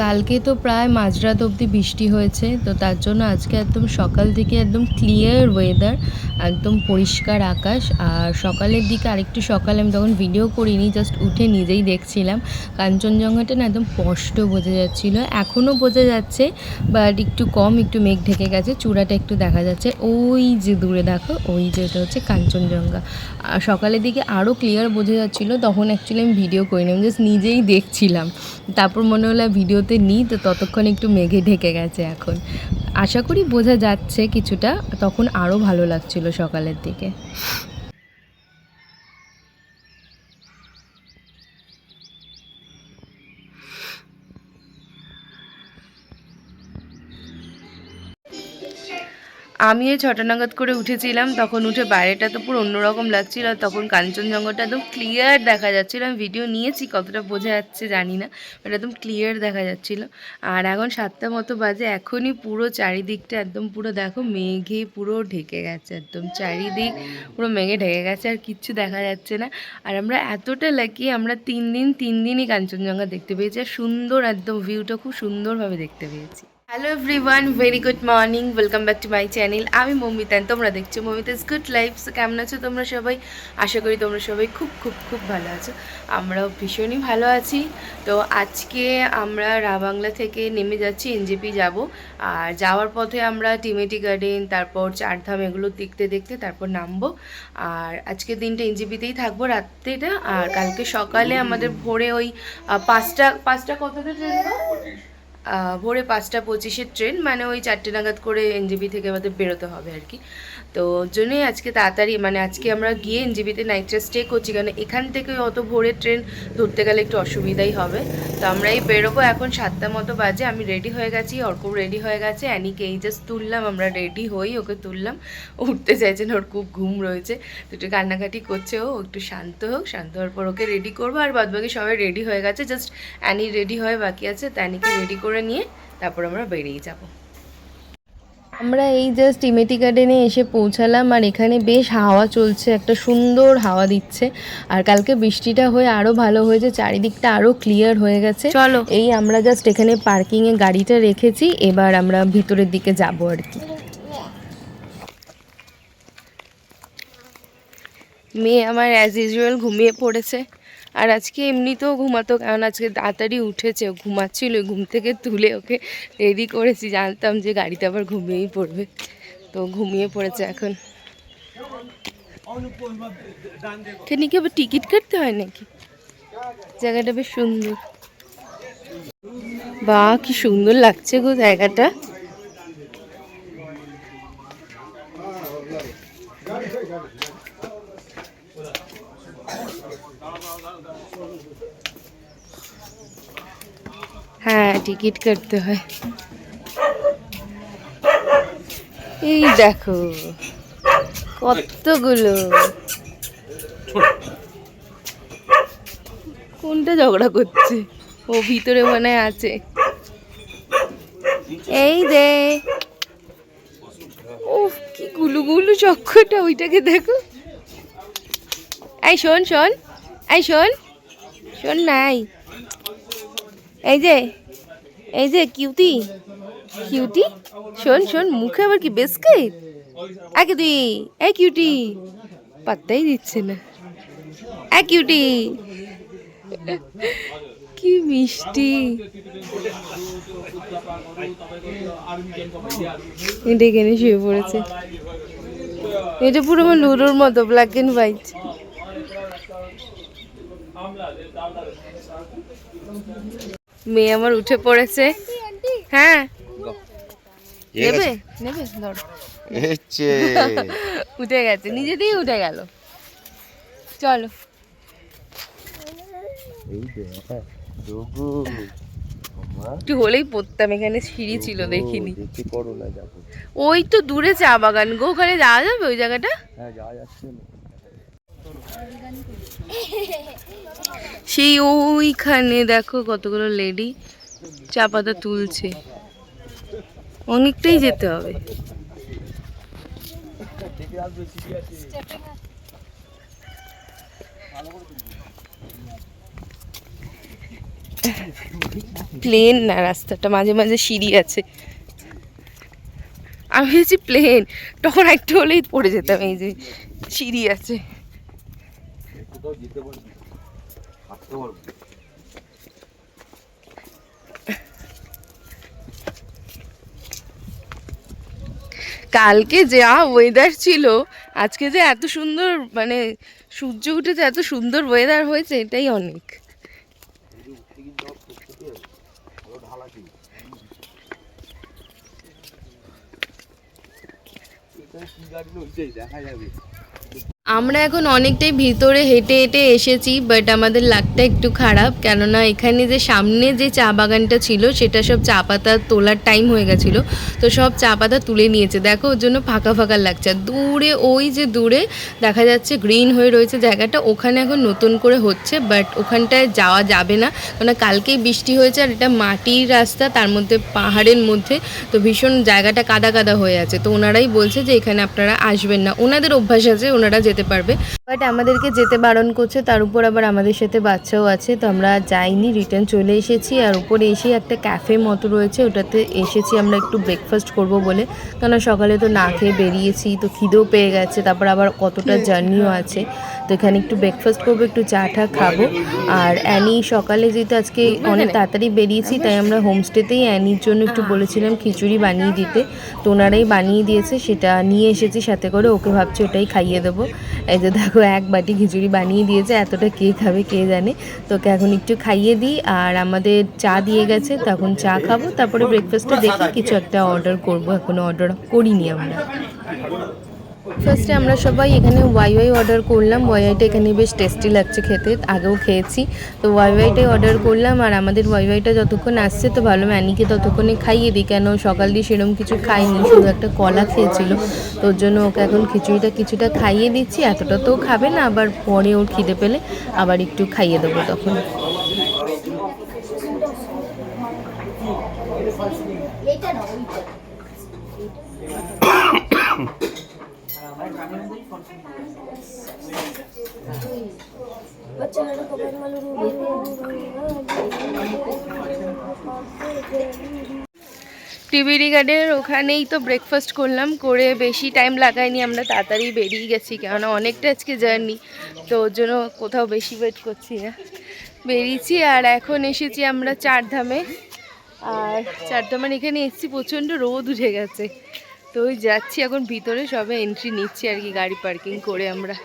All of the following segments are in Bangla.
কালকে তো প্রায় মাঝরাত অবধি বৃষ্টি হয়েছে, তো তার জন্য আজকে একদম সকাল থেকে একদম ক্লিয়ার ওয়েদার একদম পরিষ্কার আকাশ। আর সকালের দিকে আরেকটু সকালে আমি তখন ভিডিও করিনি জাস্ট উঠে নিজেই দেখছিলাম। কাঞ্চনজঙ্ঘাটা না একদম স্পষ্ট বোঝা যাচ্ছিল। এখনও বোঝা যাচ্ছে বাট একটু কম, একটু মেঘ ঢেকে গেছে, চূড়াটা একটু দেখা যাচ্ছে। ওই যে দূরে দেখো, ওই যে ওটা হচ্ছে কাঞ্চনজঙ্ঘা। আর সকালের দিকে আরও ক্লিয়ার বোঝা যাচ্ছিল, তখন অ্যাকচুয়ালি আমি ভিডিও করিনি, আমি জাস্ট নিজেই দেখছিলাম। তারপর মনে হলো ভিডিওতে নিই তো ততক্ষণ একটু মেঘে ঢেকে গেছে এখন। আশা করি বোঝা যাচ্ছে কিছুটা, তখন আরও ভালো লাগছিল সকালের দিকে। আমি এই ছটা নাগাদ করে উঠেছিলাম, তখন উঠে বাইরেটা তো পুরো অন্যরকম লাগছিল, আর তখন কাঞ্চনজঙ্ঘাটা একদম ক্লিয়ার দেখা যাচ্ছিল। আমি ভিডিও নিয়েছি, কতটা বোঝা যাচ্ছে জানি না বাট একদম ক্লিয়ার দেখা যাচ্ছিল। আর এখন সাতটা মতো বাজে, এখনই পুরো চারিদিকটা একদম পুরো দেখো মেঘে পুরো ঢেকে গেছে, একদম চারিদিক পুরো মেঘে ঢেকে গেছে, আর কিচ্ছু দেখা যাচ্ছে না। আর আমরা এতটা লাকি আমরা তিন দিন, তিন দিনই কাঞ্চনজঙ্ঘা দেখতে পেয়েছি, আর সুন্দর একদম ভিউটা খুব সুন্দরভাবে দেখতে পেয়েছি। Hello everyone very good morning welcome back to my channel আমি মমিতান তোমরা দেখছ মমিতাস গুড লাইফ কেমন আছো তোমরা সবাই? আশা করি তোমরা সবাই খুব খুব খুব ভালো আছো। আমরাও ভীষণই ভালো আছি। তো আজকে আমরা রাবাংলা থেকে নেমে যাচ্ছি, এনজেপি যাব। আর যাওয়ার পথে আমরা টিমেটি গার্ডেন তারপর চারধাম এগুলো দেখতে দেখতে তারপর নামবো। আর আজকে দিনটা এনজেপিতেই থাকব রাত্রিটা। আর কালকে সকালে আমাদের ভোরে ওই পাঁচটা পাঁচটা কতটা ট্রেন ভোরে পাঁচটা পঁচিশের ট্রেন মানে ওই চারটে নাগাদ করে এনজিবি থেকে আমাদের বেরোতে হবে আর কি। তো জন্যই আজকে তাড়াতাড়ি মানে আজকে আমরা গিয়ে এনজিবিতে নাইটটা স্টে করছি, কারণ এখান থেকে অত ভোরের ট্রেন ধরতে গেলে একটু অসুবিধাই হবে। তো আমরা এই বেরোবো, এখন সাতটা মতো বাজে, আমি রেডি হয়ে গেছি, অর্ক রেডি হয়ে গেছে, অ্যানিকে এই জাস্ট তুললাম, আমরা রেডি হই, ওকে তুললাম। উঠতে চাইছে না, ওর খুব ঘুম রয়েছে তো একটু কান্নাকাটি করছে ও, একটু শান্ত হোক, শান্ত হওয়ার পর ওকে রেডি করব, আর বাদবাকি সবাই রেডি হয়ে গেছে জাস্ট অ্যানি রেডি হয়ে বাকি আছে, তো অ্যানিকে রেডি করে নিয়ে তারপর আমরা বেরিয়ে যাব। আমরা এই জাস্ট ইমেটি গার্ডেনে এসে পৌঁছালাম আর এখানে বেশ হাওয়া চলছে একটা সুন্দর হাওয়া দিচ্ছে। আর কালকে বৃষ্টিটা হয়ে আরও ভালো হয়েছে চারিদিকটা আরও ক্লিয়ার হয়ে গেছে। চলো। এই আমরা জাস্ট এখানে পার্কিং এ গাড়িটা রেখেছি এবার আমরা ভিতরের দিকে যাব আর কি। মেয়ে আমার অ্যাজ ইউজুয়াল ঘুমিয়ে পড়েছে। আর আজকে এমনিতেও ঘুমাতো, কারণ আজকে তাড়াতাড়ি উঠেছে ঘুমাচ্ছিল ঘুম থেকে তুলে ওকে রেডি করেছি। জানতাম যে গাড়িতে আবার ঘুমিয়েই পড়বে। তো ঘুমিয়ে পড়েছে এখন। এখানে কি আবার টিকিট কাটতে হয় নাকি? জায়গাটা বেশ সুন্দর। বা, কি সুন্দর লাগছে গো জায়গাটা হ্যাঁ টিকিট কাটতে হয়। এই দেখো, কতগুলো? কোনটা ঝগড়া করছে? ও ভিতরে মনে আছে। এই দে। ও কি গুলু গুলু চক্করটা ওইটাকে দেখো। এই শোন শোন, এই শোন শোন নাই এই যে এই যে কিউটি কিউটি? শোন শোন, মুখে আবার কি বিস্কিট? আগে তুই এই কিউটি। পাত্তাই দিচ্ছে না। এই কিউটি। কি মিষ্টি। এটা এখানে শুয়ে পড়েছে। এটা পুরো আমার লুডোর মতো ব্ল্যাক অ্যান্ড হোয়াইট মেয়ে আমার উঠে পড়েছে। হ্যাঁ। নেবে? নেবে? ধর। উঠে গেছে। নিজেতেই উঠে গেল। চলো। একটু হলেই পড়তাম এখানে সিঁড়ি ছিল দেখিনি। ওই তো দূরে চা বাগান গো ওখানে যাওয়া যাবে ওই জায়গাটা? হ্যাঁ যাওয়া যাচ্ছে। না সেই ওইখানে দেখো কতগুলো লেডি চা পাতা তুলছে। অনেকটাই যেতে হবে। প্লেন না, রাস্তাটা মাঝে মাঝে সিঁড়ি আছে। আমি ভেবেছি প্লেন, তখন একটু হলেই পড়ে যেতাম, এই যে সিঁড়ি আছে। কোথাও যেতে পারবি পারবি কালকে যা ওয়েদার ছিল, আজকে যে এত সুন্দর মানে সূর্য উঠেছে, এত সুন্দর ওয়েদার হয়েছে, এটাই অনেক। দেখা যাবে। আমরা এখন অনেকটাই ভিতরে হেঁটে হেঁটে এসেছি বাট আমাদের লাকটা একটু খারাপ। কেননা এখানে যে সামনে যে চা বাগানটা ছিল, সেটা সব চা পাতা তোলার টাইম হয়ে গেছিল। তো সব চা পাতা তুলে নিয়েছে। দেখো, ওর জন্য ফাঁকা ফাঁকা লাগছে। দূরে, ওই যে দূরে দেখা যাচ্ছে গ্রিন হয়ে রয়েছে জায়গাটা। ওখানে এখন নতুন করে হচ্ছে বাট ওখানটায় যাওয়া যাবে না। কেন কালকেই বৃষ্টি হয়েছে আর এটা মাটির রাস্তা, তার মধ্যে পাহাড়ের মধ্যে। তো ভীষণ জায়গাটা কাদা কাদা হয়ে আছে। তো ওনারাই বলছে যে এখানে আপনারা আসবেন না। ওনাদের অভ্যাস আছে, ওনারা যেতে পারবে। বাট আমাদেরকে যেতে বারণ করছে তার উপর আবার আমাদের সাথে বাচ্চাও আছে তো আমরা যাইনি রিটার্ন চলে এসেছি আর উপরে এসে একটা ক্যাফে মতো রয়েছে ওটাতে এসেছি আমরা একটু ব্রেকফাস্ট করব বলে কেন সকালে তো না খেয়ে বেরিয়েছি তো খিদেও পেয়ে গেছে তারপর আবার কতটা জার্নিও আছে তো এখানে একটু ব্রেকফাস্ট করব একটু চা টা খাব আর অ্যানি সকালে যেহেতু আজকে অনেক তাড়াতাড়ি বেরিয়েছি তাই আমরা হোমস্টেতেই অ্যানির জন্য একটু বলেছিলাম খিচুড়ি বানিয়ে দিতে তো ওনারাই বানিয়ে দিয়েছে সেটা নিয়ে এসেছি সাথে করে ওকে ভাবছি ওটাই খাইয়ে দেবো এই যে দেখো এক বাটি খিচুড়ি বানিয়ে দিয়েছে। এতটা কে খাবে কে জানে? তোকে এখন একটু খাইয়ে দিই। আর আমাদের চা দিয়ে গেছে, তখন চা খাব। তারপরে ব্রেকফাস্টে দেখি কিছু একটা অর্ডার করব। এখনও অর্ডার করিনি আমরা। ফার্স্টে আমরা সবাই এখানে ওয়াই ওয়াই অর্ডার করলাম। ওয়াই ওয়াইটা এখানে বেশ টেস্টি লাগছে খেতে, আগেও খেয়েছি। তো ওয়াই ওয়াইটাই অর্ডার করলাম আর আমাদের ওয়াই ওয়াইটা যতক্ষণ আসছে তো ভালো, ম্যানিকে ততক্ষণে খাইয়ে দিই। কেন সকাল দিয়ে সেরকম কিছু খাইনি, শুধু একটা কলা খেয়েছিল। তো ওর জন্য ওকে এখন খিচুড়িটা কিছুটা খাইয়ে দিচ্ছি। এতটা তো খাবে না, আবার পরে ওর খিদে পেলে আবার একটু খাইয়ে দেবো তখন। টিভিডি গার্ডের ওখানেই তো ব্রেকফাস্ট করলাম, করে বেশি টাইম লাগাইনি, আমরা তাড়াতাড়ি বেরিয়ে গেছি, কেননা অনেকটা আজকে জার্নি তো ওর জন্য কোথাও বেশি ওয়েট করছি না। বেরিয়েছি আর এখন এসেছি আমরা চারধামে, আর চারধামের এখানে এসেছি, প্রচণ্ড রোদ উঠে গেছে, তো ওই যাচ্ছি, এখন ভিতরে সবে এন্ট্রি নিচ্ছি আর কি, গাড়ি পার্কিং করে আমরা।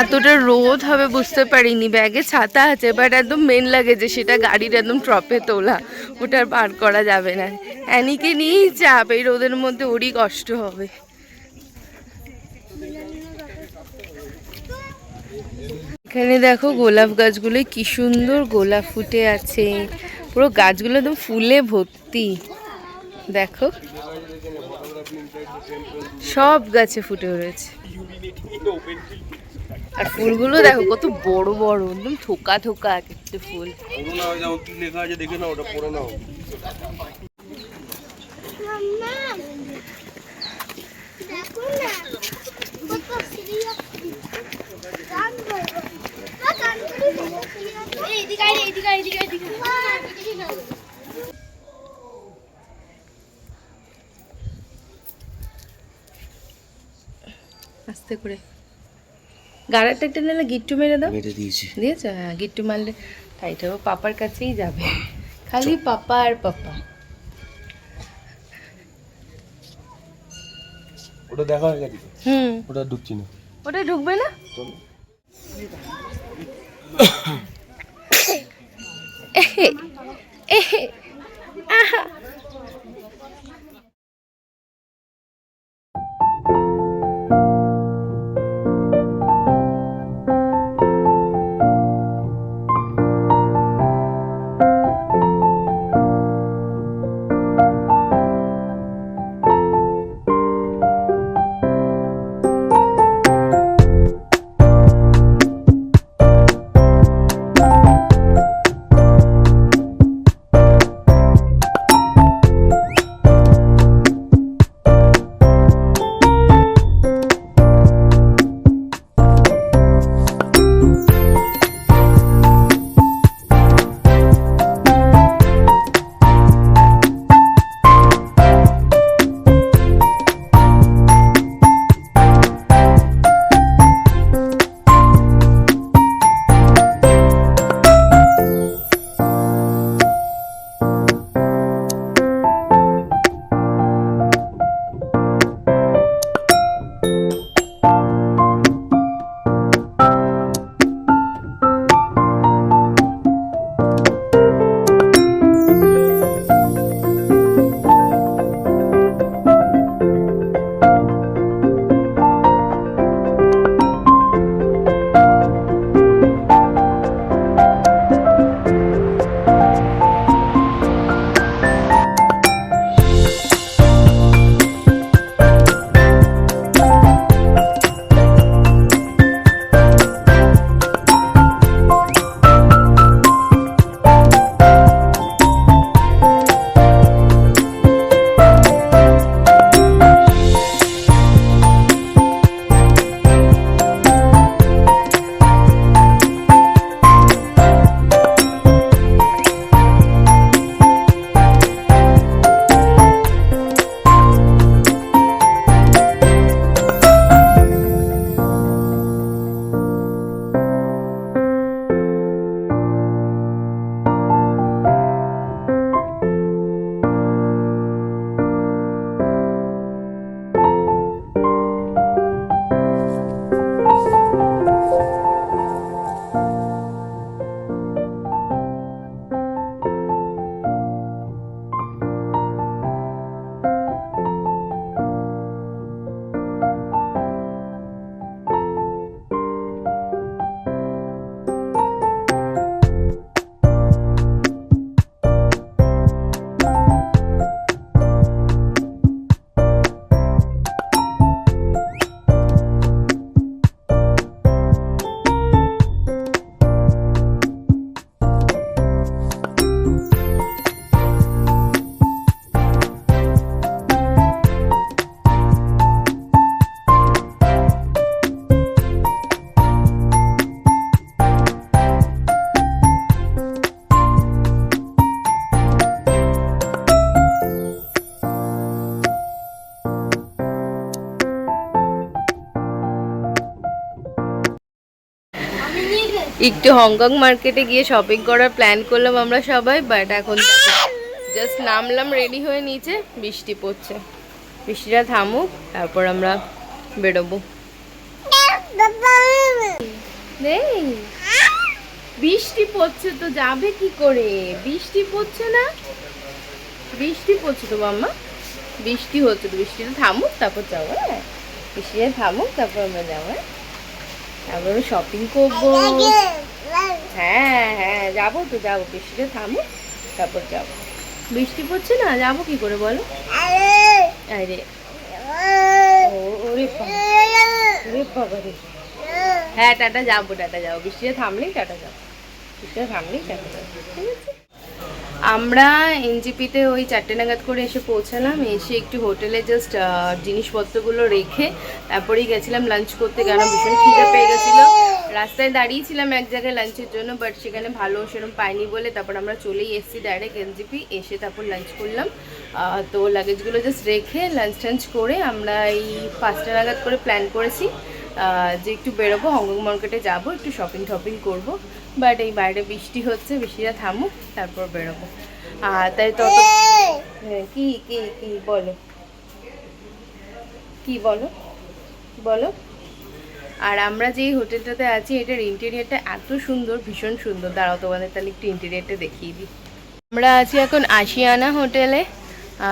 এতটা রোদ হবে বুঝতে পারিনি। ব্যাগে ছাতা আছে বাট একদম মেন লাগে যে সেটা গাড়ির একদম ট্রপে তোলা। ওটা বার করা যাবে না। অ্যানিকে নিয়েই চাপ, এই রোদের মধ্যে ওরই কষ্ট হবে। এখানে দেখো গোলাপ গাছগুলো, কি সুন্দর গোলাপ ফুটে আছে। পুরো গাছগুলো একদম ফুলে ভর্তি। দেখো। সব গাছে ফুটে রয়েছে। আর ফুলগুলো দেখো কত বড় বড় একদম থোকা থোকা এক একটা ফুল। লেখা আছে দেখে নাও ওটা পড়ে নাও। আস্তে করে। গাড়াটা একটা নিলে গিট্টু মেরে দাও। মেরে দিয়েছি। দিয়েছ? হ্যাঁ গিট্টু মারলে টাইট হবে পাপার কাছেই যাবে। খালি পাপা আর পাপা। ওটা দেখা হয়ে গেছে হুম। ওটা ঢুকছি না। ওটা ঢুকবে না? এহে এহে আহা। একটু হংকং মার্কেটে গিয়ে শপিং করার প্ল্যান করলাম আমরা সবাই বাট এখন জাস্ট নামলাম রেডি হয়ে নিচে, বৃষ্টি পড়ছে। বৃষ্টিটা থামুক, তারপর আমরা বেরোবো। নেই। বৃষ্টি পড়ছে তো যাবে কি করে? বৃষ্টি পড়ছে না? বৃষ্টি পড়ছে তো মাম্মা বৃষ্টি হচ্ছে তো বৃষ্টিটা থামুক, তারপর যাব হ্যাঁ? বৃষ্টিটা থামুক, তারপর আমরা যাব হ্যাঁ? তারপর শপিং করব। হ্যাঁ হ্যাঁ যাব তো, যাব। বৃষ্টিটা থামুক তারপর যাব। বৃষ্টি পড়ছে না? যাব কি করে বলো? আরে ওরে ওরে হ্যাঁ টাটা, যাব টাটা, যাব। বৃষ্টিটা থামলেই টাটা যাব। বৃষ্টিটা থামলেই টাটা যাব। ঠিক আছে? আমরা এনজিপিতে ওই চারটে নাগাদ করে এসে পৌঁছালাম, এসে একটু হোটেলে জাস্ট জিনিসপত্রগুলো রেখে তারপরেই গেছিলাম লাঞ্চ করতে কেন ভীষণ খিদে পেয়ে গেছিল। রাস্তায় দাঁড়িয়েছিলাম এক জায়গায় লাঞ্চের জন্য বাট সেখানে ভালো সেরকম পাইনি বলে তারপর আমরা চলেই এসেছি ডাইরেক্ট এনজিপি, এসে তারপর লাঞ্চ করলাম। তো লাগেজগুলো জাস্ট রেখে লাঞ্চ টাঞ্চ করে আমরা এই পাঁচটা নাগাদ করে প্ল্যান করেছি। যে একটু বেরোবো হংকং মার্কেটে যাব একটু শপিং টপিং করব। বাট এই বাইরে বৃষ্টি হচ্ছে বৃষ্টিটা থামুক তারপর বেরোবো। আর তাই তত হ্যাঁ, কি কি কি বলো। কি বলো? বলো। আর আমরা যেই হোটেলটাতে আছি এটার ইন্টেরিয়ারটা এত সুন্দর ভীষণ সুন্দর। দাঁড়াও তোমাদের তাহলে একটু ইন্টেরিয়ারটা দেখিয়ে দিই। আমরা আছি এখন আশিয়ানা হোটেলে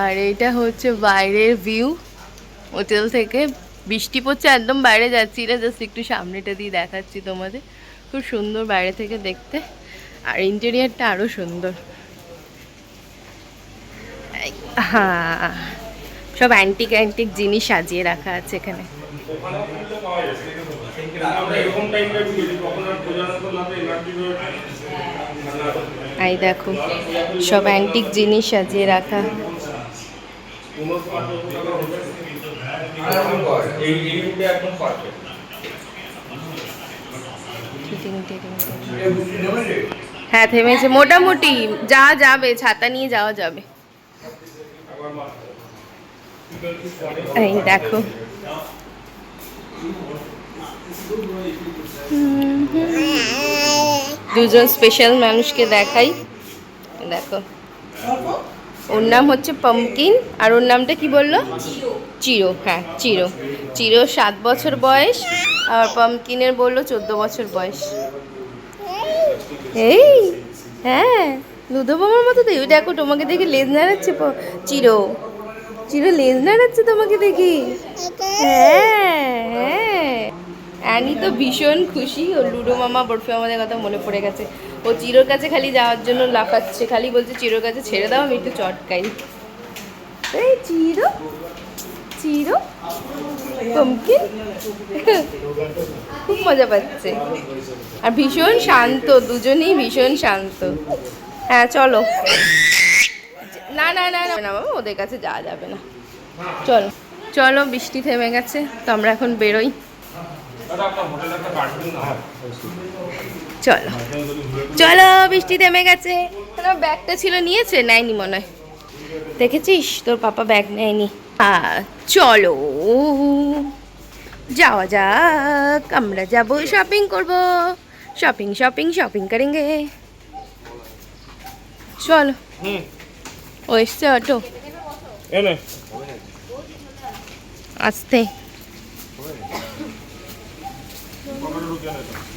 আর এটা হচ্ছে বাইরের ভিউ হোটেল থেকে। বৃষ্টি পড়ছে, একদম বাইরে যাচ্ছি না জাস্ট একটু সামনেটা দিয়ে দেখাচ্ছি তোমাদের। খুব সুন্দর বাইরে থেকে দেখতে। আর ইন্টেরিয়ারটা আরও সুন্দর। হ্যাঁ। সব অ্যান্টিক অ্যান্টিক জিনিস সাজিয়ে রাখা আছে এখানে। এই দেখো, সব অ্যান্টিক জিনিস সাজিয়ে রাখা। হ্যাঁ থেমেছে। মোটামুটি যা যাবে, ছাতা নিয়ে যাওয়া যাবে। এই দেখো। দুজন স্পেশাল মানুষকে দেখাই। দেখো। ওর নাম হচ্ছে পামকিন, আর ওর নামটা কি বলল? চিরো হ্যাঁ চিরো। চিরো সাত বছর বয়স, আর পামকিনের বলল চোদ্দ বছর বয়স। এই হ্যাঁ লুদো মামার মতো ওই দেখো, তোমাকে দেখে লেজ নাড়াচ্ছে চিরো। চিরো লেজ নাড়াচ্ছে তোমাকে দেখি। হ্যাঁ হ্যাঁ। অ্যানি তো ভীষণ খুশি ও লুডো মামা বরফি আমাদের কথা মনে পড়ে গেছে। ও চিরোর কাছে খালি যাওয়ার জন্য লাফাচ্ছে, খালি বলছে, চিরোর কাছে ছেড়ে দাও, আমি একটু চটকাই। এই চিরো চিরো পমকিন খুব মজা পাচ্ছে। আর ভীষণ শান্ত, দুজনেই ভীষণ শান্ত। হ্যাঁ চলো। না না না না বাবা ওদের কাছে যাওয়া যাবে না। চলো। চলো, বৃষ্টি থেমে গেছে, তো আমরা এখন বেরোই। চলো। চলো বৃষ্টি থেমে গেছে। আমার ব্যাগটা ছিল নিয়েছে? নেয়নি মনে হয়। দেখেছিস? তোর পাপা ব্যাগ নেয়নি। চলো। যাওয়া যাক আমরা যাব শপিং করব। শপিং শপিং শপিং করেঙ্গে। চলো। ও এসছে অটো। আসতে। কমেন্ট রুকিয়ে নেই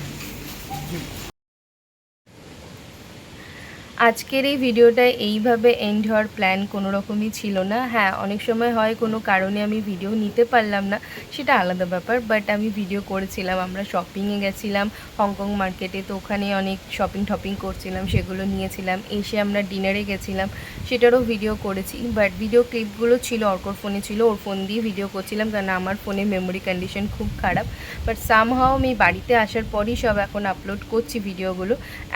আজকের এই ভিডিওটা এইভাবে এন্ড হওয়ার প্ল্যান কোনো রকমই ছিল না। হ্যাঁ অনেক সময় হয় কোনো কারণে আমি ভিডিও নিতে পারলাম না, সেটা আলাদা ব্যাপার বাট আমি ভিডিও করেছিলাম, আমরা শপিংয়ে গেছিলাম হংকং মার্কেটে তো ওখানে অনেক শপিং টপিং করছিলাম, সেগুলো নিয়েছিলাম, এসে আমরা ডিনারে গেছিলাম, সেটারও ভিডিও করেছি বাট ভিডিও ক্লিপগুলো ছিল অর্কর ফোনে ছিল, ওর ফোন দিয়ে ভিডিও করছিলাম, কারণ আমার ফোনে মেমোরি কন্ডিশন খুব খারাপ বাট সামহাও আমি বাড়িতে আসার পরই সব এখন আপলোড করছি ভিডিওগুলো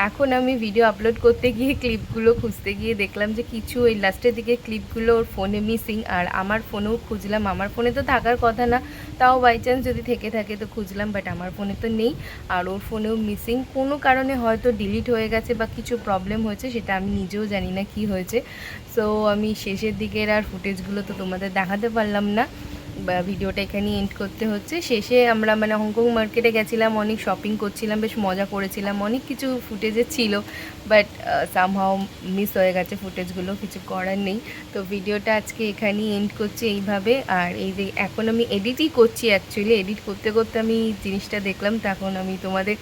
এখন আমি ভিডিও আপলোড করতে গিয়ে ক্লিপগুলো খুঁজতে গিয়ে দেখলাম যে কিছু ওই লাস্টের দিকে ক্লিপগুলো ওর ফোনে মিসিং আর আমার ফোনেও খুঁজলাম। আমার ফোনে তো থাকার কথা না, তাও বাই চান্স যদি থেকে থাকে তো খুঁজলাম বাট আমার ফোনে তো নেই। আর ওর ফোনেও মিসিং কোনো কারণে হয়তো ডিলিট হয়ে গেছে বা কিছু প্রবলেম হয়েছে, সেটা আমি নিজেও জানি না কি হয়েছে। সো আমি শেষের দিকের আর ফুটেজগুলো তো তোমাদের দেখাতে পারলাম না। ভিডিওটা এখানেই এন্ড করতে হচ্ছে। শেষে আমরা মানে হংকং মার্কেটে গেছিলাম, অনেক শপিং করছিলাম, বেশ মজা করেছিলাম, অনেক কিছু ফুটেজে ছিল। বাট সামহাও মিস হয়ে গেছে ফুটেজগুলো কিছু করার নেই। তো ভিডিওটা আজকে এখানেই এন্ড করছি এইভাবে। আর এই যে এখন আমি এডিটই করছি অ্যাকচুয়ালি এডিট করতে করতে আমি জিনিসটা দেখলাম, তখন আমি তোমাদের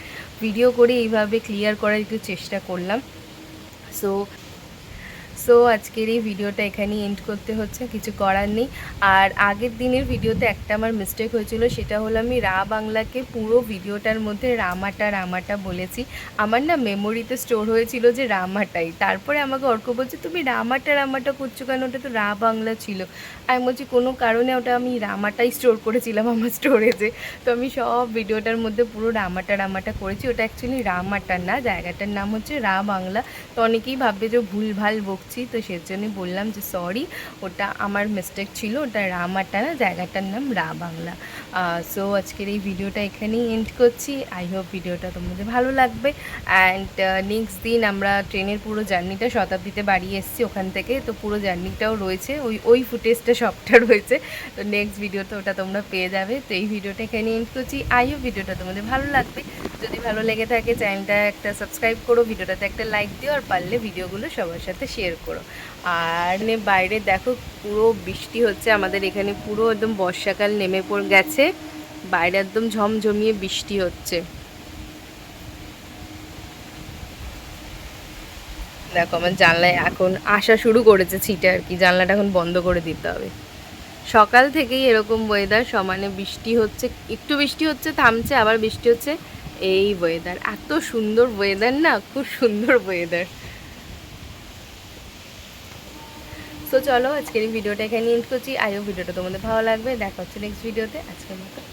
ভিডিও করে এইভাবে ক্লিয়ার করার একটু চেষ্টা করলাম। সো সো আজকের এই ভিডিওটা এখানেই এন্ড করতে হচ্ছে, কিছু করার নেই। আর আগের দিনের ভিডিওতে একটা আমার মিস্টেক হয়েছিল, সেটা হলো আমি রা বাংলাকে পুরো ভিডিওটার মধ্যে রামাটা রামাটা বলেছি। আমার না মেমোরিতে স্টোর হয়েছিল যে রামাটাই। তারপরে আমাকে অর্ক বলছে, তুমি রামাটা রামাটা করছ কেন? ওটা তো রা বাংলা ছিল। আমি বলছি, কোনো কারণে ওটা আমি রামাটাই স্টোর করেছিলাম আমার স্টোরেজে তো আমি সব ভিডিওটার মধ্যে পুরো রামাটা রামাটা করেছি। ওটা অ্যাকচুয়ালি রামাটা না, জায়গাটার নাম হচ্ছে রা বাংলা। তো অনেকেই ভাববে যে ভুলভাল বকছি। তো সেজন্যই বললাম যে সরি ওটা আমার মিস্টেক ছিল, ওটা রামাটা না, জায়গাটার নাম রা বাংলা। সো আজকের এই ভিডিওটা এখানেই এন্ড করছি। আই হোপ ভিডিওটা তোমাদের ভালো লাগবে। অ্যান্ড নেক্সট দিন আমরা ট্রেনের পুরো জার্নিটা শতাব্দীতে বাড়ি এসেছি ওখান থেকে, তো পুরো জার্নিটাও রয়েছে। ওই ওই ফুটেজটা সবটা রয়েছে। তো নেক্সট ভিডিওতে ওটা তোমরা পেয়ে যাবে। তো এই ভিডিওটা এখানে এন্ড করছি। আই হোপ ভিডিওটা তোমাদের ভালো লাগবে। যদি ভালো লেগে থাকে, চ্যানেলটা একটা সাবস্ক্রাইব করো, ভিডিওটাতে একটা লাইক দিও, আর পারলে ভিডিওগুলো সবার সাথে শেয়ার করো। আর বাইরে দেখো, পুরো বৃষ্টি হচ্ছে, আমাদের এখানে পুরো একদম বর্ষাকাল নেমে পড়ে, গেছে। বাইরে একদম ঝমঝমিয়ে বৃষ্টি হচ্ছে। দেখো, আমার জানলায় এখন আসা শুরু করেছে ছিটে আর কি, জানলাটা এখন বন্ধ করে দিতে হবে। সকাল থেকেই এরকম ওয়েদার সমানে বৃষ্টি হচ্ছে, একটু বৃষ্টি হচ্ছে, থামছে, আবার বৃষ্টি হচ্ছে। এই ওয়েদার এত সুন্দর ওয়েদার না, খুব সুন্দর ওয়েদার তো চলো, আজকের এই ভিডিওটা এখানে এন্ড করছি। আইও ভিডিওটা তোমাদের ভালো লাগবে। দেখা হচ্ছে নেক্সট ভিডিওতে আজকের মতো।